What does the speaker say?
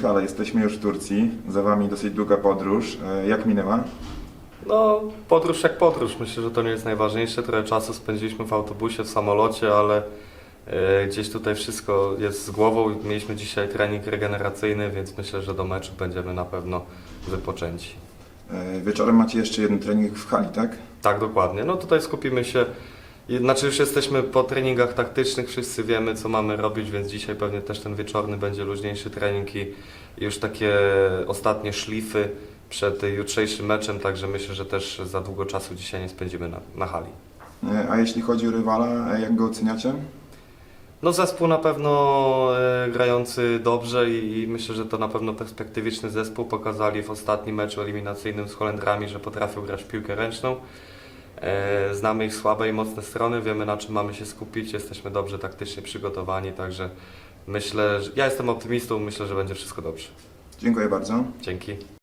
Michale, jesteśmy już w Turcji. Za Wami dosyć długa podróż. E, Jak minęła? No, podróż jak podróż. Myślę, że to nie jest najważniejsze. Trochę czasu spędziliśmy w autobusie, w samolocie, ale e, gdzieś tutaj wszystko jest z głową. Mieliśmy dzisiaj trening regeneracyjny, więc myślę, że do meczu będziemy na pewno wypoczęci. E, Wieczorem macie jeszcze jeden trening w hali, tak? Tak, dokładnie. No tutaj skupimy się. Znaczy już jesteśmy po treningach taktycznych, wszyscy wiemy co mamy robić, więc dzisiaj pewnie też ten wieczorny będzie luźniejszy trening i i już takie ostatnie szlify przed jutrzejszym meczem, także myślę, że też za długo czasu dzisiaj nie spędzimy na, na hali. E, A jeśli chodzi o rywala, e, jak go oceniacie? No zespół na pewno e, grający dobrze i, i myślę, że to na pewno perspektywiczny zespół. Pokazali w ostatnim meczu eliminacyjnym z Holendrami, że potrafią grać w piłkę ręczną. E, znamy ich słabe i mocne strony, wiemy na czym mamy się skupić, jesteśmy dobrze taktycznie przygotowani, także myślę, że ja jestem optymistą, myślę, że będzie wszystko dobrze. Dziękuję bardzo. Dzięki.